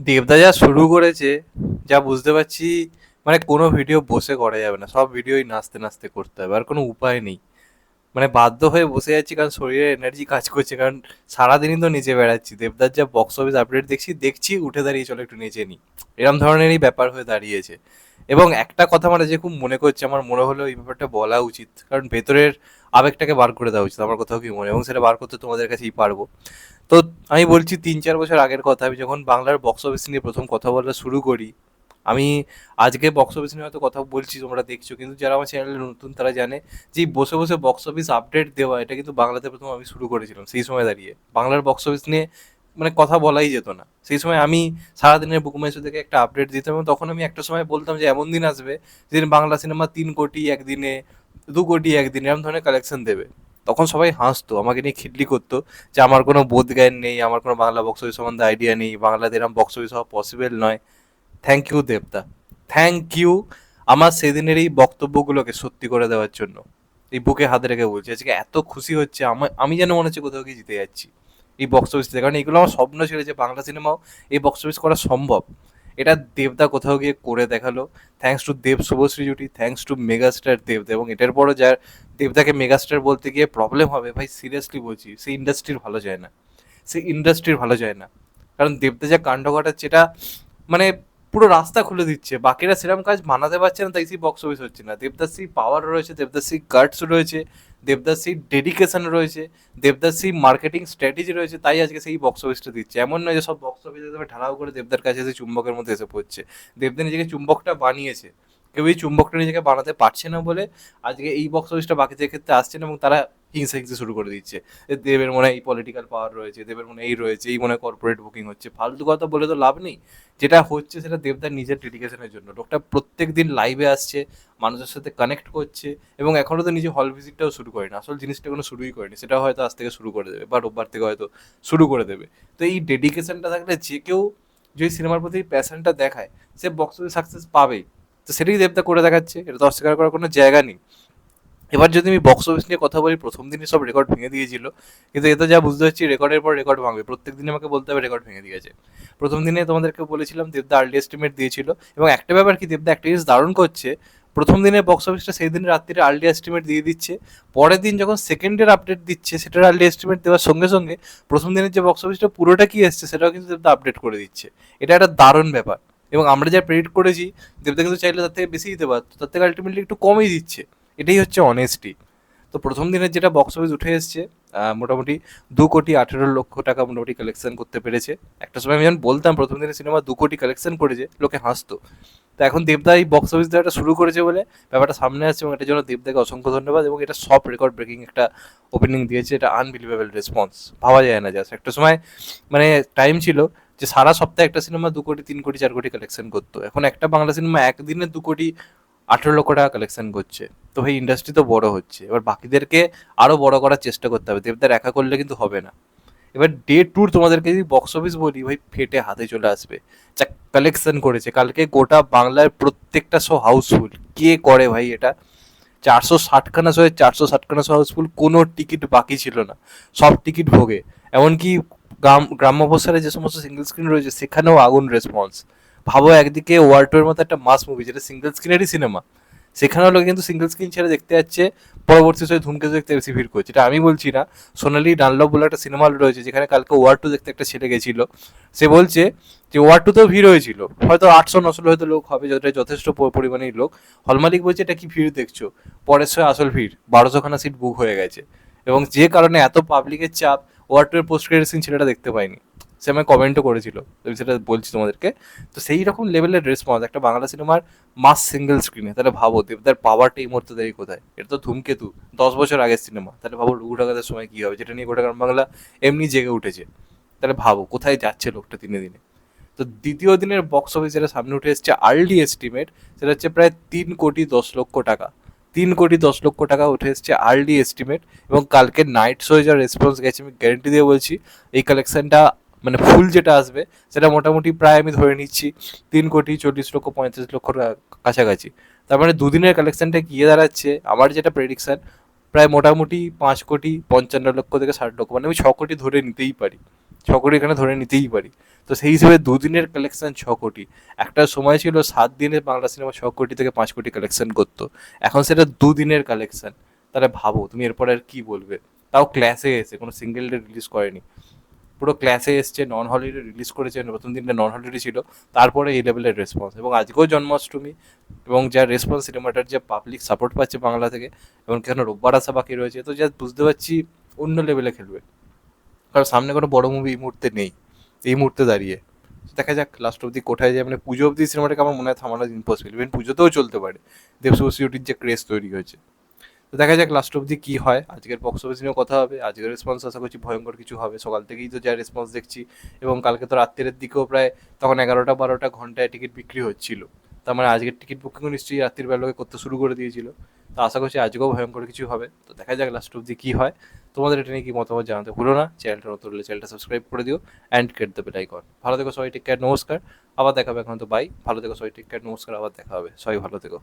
দেবদা যা শুরু করেছে, যা বুঝতে পারছি মানে কোনো ভিডিও বসে করা যাবে না, সব ভিডিওই নাচতে নাচতে করতে হবে, আর কোনো উপায় নেই। মানে বাধ্য হয়ে বসে যাচ্ছি, কারণ শরীরে এনার্জি কাজ করছে, কারণ সারাদিনই তো নিচে বেড়াচ্ছি। দেবদার যা বক্স অফিস আপডেট দেখছি দেখছি, উঠে দাঁড়িয়ে চলো একটু নিচে নিই এরম ধরনেরই ব্যাপার হয়ে দাঁড়িয়েছে। এবং একটা কথা মানে যে খুব মনে করছে, আমার মনে হলো এই ব্যাপারটা বলা উচিত। কারণ ভেতরের আবেগটাকে বার করে দেওয়া উচিত, আমার কোথাও কি মনে। এবং সেটা বার করতে তোমাদের কাছেই পারব। তো আমি বলছি, তিন চার বছর আগের কথা, আমি যখন বাংলার বক্স অফিস নিয়ে প্রথম কথা বলা শুরু করি, আমি আজকে বক্স অফিস নিয়ে হয়তো কথা বলছি, তোমরা দেখছ। কিন্তু যারা আমার চ্যানেলে নতুন, তারা জানে যে বসে বসে বক্স অফিস আপডেট দেওয়া, এটা কিন্তু বাংলাতে প্রথম আমি শুরু করেছিলাম, সেই সময় দাঁড়িয়ে। বাংলার বক্স অফিস নিয়ে মানে কথা বলাই যেত না। সেই সময় আমি সারাদিনের বুকমাইশো থেকে একটা আপডেট দিতাম এবং তখন আমি একটা সময় বলতাম যে এমন দিন আসবে যেদিন বাংলা সিনেমা তিন কোটি একদিনে, দু কোটি একদিনে এরকম ধরনের কালেকশন দেবে। তখন সবাই হাসতো, আমাকে নিয়ে খিটলি করতো যে আমার কোনো বোধ জ্ঞান নেই, আমার কোনো বাংলা বক্স অফিস সম্বন্ধে আইডিয়া নেই, বাংলাতে এরকম বক্স অফিস হওয়া পসিবল নয়। থ্যাংক ইউ দেবতা থ্যাংক ইউ আমার সেদিনের এই বক্তব্যগুলোকে সত্যি করে দেওয়ার জন্য। এই বুকে হাত রেখে বলছি, আজকে এত খুশি হচ্ছে আমি যেন মনে হচ্ছে কোথাও গিয়ে জিতে যাচ্ছি। এই বক্স অফিসে কারণ এগুলো আমার স্বপ্ন ছিল যে বাংলা সিনেমাও এই বক্স অফিস করা সম্ভব। এটা দেবদা কোথাও গিয়ে করে দেখাল। থ্যাংকস টু দেব শুভশ্রী জুটি থ্যাংকস টু মেগাস্টার দেবদা। এবং এটার পরও যার, দেবদাকে মেগাস্টার বলতে গিয়ে প্রবলেম হবে, ভাই সিরিয়াসলি বলছি, সে ইন্ডাস্ট্রির ভালো যায় না। সে ইন্ডাস্ট্রির ভালো যায় না। কারণ দেবদা যা কাণ্ড ঘটাচ্ছে এটা মানে পুরো রাস্তা খুলে দিচ্ছে। বাকিরা সেরকম কাজ বানাতে পারছে না, তাই সেই বক্স অফিস হচ্ছে না। দেবদাসী পাওয়ার রয়েছে, দেবদাসী গার্ডস রয়েছে, দেবদাসী ডেডিকেশন রয়েছে, দেবদাসী মার্কেটিং স্ট্র্যাটেজি রয়েছে, তাই আজকে সেই বক্স অফিসটা দিচ্ছে। এমন নয় যে সব বক্স অফিসে তবে ঢালাও করে দেবদার কাছে এসে চুম্বকের মধ্যে এসে পড়ছে। দেবদা নিজেকে চুম্বকটা বানিয়েছে। কেউ এই চুম্বকটা নিজেকে বানাতে পারছে না বলে আজকে এই বক্স অফিসটা বাকিদের ক্ষেত্রে আসছে না এবং তারা হিংসা হিংসা শুরু করে দিচ্ছে। দেবের মনে এই পলিটিক্যাল পাওয়ার রয়েছে, দেবের মনে এই রয়েছে, এই মনে কর্পোরেট বুকিং হচ্ছে। ফালতু কথা বলে তো লাভ নেই। যেটা হচ্ছে সেটা দেবদার নিজের ডেডিকেশনের জন্য। লোকটা প্রত্যেক দিন লাইভে আসছে, মানুষের সাথে কানেক্ট করছে এবং এখনও তো নিজে হল ভিজিটটাও শুরু করেনি। আসল জিনিসটা কোনো শুরুই করেনি। সেটা হয়তো আজ থেকে শুরু করে দেবে বা রোববার থেকে হয়তো শুরু করে দেবে। তো এই ডেডিকেশনটা থাকলে যে কেউ যদি সিনেমার প্রতি প্যাশনটা দেখায়, সে বক্স অফিস সাকসেস পাবেই। তো সেটাই দেবদা করে দেখাচ্ছে। এটা তো অস্বীকার করার কোনো জায়গা নেই। এবার যদি আমি বক্স অফিস নিয়ে কথা বলি, প্রথম দিনই সব রেকর্ড ভেঙে দিয়েছিল। কিন্তু এতে যা বুঝতে পারছি রেকর্ডের পর রেকর্ড ভাঙবে। প্রত্যেক দিন আমাকে বলতে হবে রেকর্ড ভেঙে দিয়েছে। প্রথম দিনে তোমাদেরকে বলেছিলাম, দেবদা আর্লি এস্টিমেট দিয়েছিল। এবং একটা ব্যাপার কি, দেবদা একটা জিনিস দারুণ করছে। প্রথম দিনে বক্স অফিসটা সেই দিন রাত্রিরে আর্লি এস্টিমেট দিয়ে দিচ্ছে। পরের দিন যখন সেকেন্ডের আপডেট দিচ্ছে, সেটার আর্লি এস্টিমেট দেওয়ার সঙ্গে সঙ্গে প্রথম দিনের যে বক্স অফিসটা পুরোটা কি এসছে, সেটাও কিন্তু দেবদা আপডেট করে দিচ্ছে। এটা একটা দারুণ ব্যাপার। এবং আমরা যা প্রেডিক্ট করেছি, দেবদা কিন্তু চাইলে তার থেকে বেশি দিতে পারতো। তার থেকে আলটিমেটলি একটু কমই দিচ্ছে। এটাই হচ্ছে অনেস্টি তো প্রথম দিনের যেটা বক্স অফিস উঠে এসছে মোটামুটি দু কোটি আঠেরো লক্ষ টাকা মোটামুটি কালেকশন করতে পেরেছে। একটা সময় আমি যখন বলতাম প্রথম দিনের সিনেমা দু কোটি কালেকশন করেছে, লোকে হাসতো। তো এখন দেবদা এই বক্স অফিস দেওয়াটা শুরু করেছে বলে ব্যাপারটা সামনে আসছে এবং এটার জন্য দেবদাকে অসংখ্য ধন্যবাদ এবং এটা সব রেকর্ড ব্রেকিং একটা ওপেনিং দিয়েছে, এটা আনবিলিভেবল রেসপন্স ভাবা যায় না জাস্ট একটা সময় মানে টাইম ছিল যে সারা সপ্তাহে একটা সিনেমা দু কোটি, তিন কোটি, চার কোটি কালেকশন করতো। এখন একটা বাংলা সিনেমা একদিনে দু কোটি আঠেরো লক্ষ টাকা কালেকশন করছে। তো ভাই ইন্ডাস্ট্রি তো বড় হচ্ছে। এবার বাকিদেরকে আরও বড় করার চেষ্টা করতে হবে। দেবদার একা করলে কিন্তু হবে না। এবার ডে ট্যুর তোমাদেরকে যদি বক্স অফিস বলি, ভাই, ফেটে হাতে চলে আসবে। যা কালেকশন করেছে। কালকে গোটা বাংলার প্রত্যেকটা শো হাউসফুল কে করে ভাই এটা? চারশো ষাটখানা শো চারশো ষাটখানা শো হাউসফুল কোনো টিকিট বাকি ছিল না। সব টিকিট ভোগে। এমনকি গ্রাম, গ্রাম্য যে সমস্ত সিঙ্গেল স্ক্রিন রয়েছে, সেখানেও আগুন রেসপন্স ভাবো একদিকে ওয়ার টুয়ের মতো একটা মাস মুভি যেটা সিঙ্গেল স্ক্রিনেরই সিনেমা সেখানেও লোকে কিন্তু সিঙ্গেল স্ক্রিন ছেড়ে দেখতে যাচ্ছে, পরবর্তী সময় ধূমকেতু দেখতে বেশি ভিড় করছে। এটা আমি বলছি না, সোনালি ডানলভ বলে একটা সিনেমা রয়েছে, যেখানে কালকে ওয়ার টু দেখতে একটা ছেলে গেছিল। সে বলছে যে ওয়ার টুতেও ভিড় হয়েছিল। হয়তো আটশো, নশো হয়তো লোক হবে, যতটা যথেষ্ট পরিমাণেই লোক। হল মালিক বলছে, এটা কি ভিড় দেখছ? পরের সময় আসল ভিড়, বারোশোখানা সিট বুক হয়ে গেছে। এবং যে কারণে এত পাবলিকের চাপ ওয়ার টু এর পোস্ট ক্রেডিট সিন ছেলেটা দেখতে পাইনি সে আমায় কমেন্টও করেছিল। আমি সেটা বলছি তোমাদেরকে। তো সেই রকম লেভেলের রেসপন্স একটা বাংলা সিনেমার মাস সিঙ্গেল স্ক্রিনে তাহলে ভাবো দেবদার পাওয়ারটা এই মুহূর্তে দেয় কোথায়? এটা তো ধূমকেতু। দশ বছর আগের সিনেমা তাহলে ভাবো, রঘু ডাকাতের সময় কী হবে? যেটা নিয়ে গোটা গ্রাম বাংলা এমনি জেগে উঠেছে। তাহলে ভাবো, কোথায় যাচ্ছে লোকটা দিনে দিনে? তো দ্বিতীয় দিনের বক্স অফিস যেটা সামনে উঠে এসছে আর্লি এস্টিমেট সেটা হচ্ছে প্রায় তিন কোটি দশ লক্ষ টাকা। তিন কোটি দশ লক্ষ টাকা উঠে এসছে আর্লি এস্টিমেট এবং কালকে নাইট শো যা রেসপন্স গেছে, আমি গ্যারেন্টি দিয়ে বলছি, এই কালেকশনটা মানে ফুল যেটা আসবে, সেটা মোটামুটি প্রায় আমি ধরে নিচ্ছি তিন কোটি চল্লিশ লক্ষ পঁয়ত্রিশ লক্ষ কাছাকাছি। তার মানে দুদিনের কালেকশনটা গিয়ে দাঁড়াচ্ছে। আমার যেটা প্রেডিকশান প্রায় মোটামুটি পাঁচ কোটি পঞ্চান্ন লক্ষ থেকে ষাট লক্ষ মানে আমি ছ কোটি ধরে নিতেই পারি। ছ কোটি এখানে ধরে নিতেই পারি। তো সেই হিসেবে দুদিনের কালেকশন ছ কোটি। একটা সময় ছিল সাত দিনে বাংলা সিনেমা ছ কোটি থেকে পাঁচ কোটি কালেকশন করতো। এখন সেটা দুদিনের কালেকশন তাহলে ভাবো তুমি এরপরে আর কি বলবে? তাও ক্লাসে এসে, কোনো সিঙ্গেল ডে রিলিজ করেনি। পুরো ক্লাসে এসছে নন হলিডে রিলিজ করেছে, প্রথম দিনটা নন হলিডে ছিল, তারপরে এই লেভেলের রেসপন্স এবং আজকেও জন্মাষ্টমী এবং যা রেসপন্স সিনেমাটার যে পাবলিক সাপোর্ট পাচ্ছে বাংলা থেকে এবং কেন রোববার আসা বাকি রয়েছে, তো যা বুঝতে পারছি অন্য লেভেলে খেলবে। কারণ সামনে কোনো বড় মুভি এই মুহূর্তে নেই, এই মুহূর্তে দাঁড়িয়ে। দেখা যাক লাস্ট অব্দি কোথায় যায় মানে পুজো অব্দি সিনেমাটাকে আমার মনে হয় থামানো ইম্পসিবল ইভেন পুজোতেও চলতে পারে। দেবশুভশ্রীটির যে ক্রেজ তৈরি হয়েছে। তো দেখা যাক লাস্ট অব্দি কী হয়। আজকের বক্স অফিস নিয়েও কথা হবে, আজকের রেসপন্স আশা করছি ভয়ঙ্কর কিছু হবে। সকাল থেকেই তো যা রেসপন্স দেখছি, এবং কালকে তো রাত্রের দিকেও প্রায় তখন এগারোটা বারোটা ঘন্টায় টিকিট বিক্রি হচ্ছিল। তার মানে আজকের টিকিট বুকিংও নিশ্চয়ই রাত্রির বেলাকে করতে শুরু করে দিয়েছিল। তো আশা করছি আজকেও ভয়ঙ্কর কিছু হবে। তো দেখা যাক লাস্ট অব্দি কী হয়। তোমাদের এটা নিয়ে কি মতামত জানাতে ভুলো না। চ্যানেলটা নতুন হলে চ্যানেলটা সাবস্ক্রাইব করে দিও অ্যান্ড কেট দেবে লাইকন ভালো থেকো সবাই টেক কেয়ার নমস্কার। আবার দেখা হবে এখন তো বাই ভালো থেকো সবাই টেক কেয়ার নমস্কার। আবার দেখা হবে। সবাই ভালো থেকো।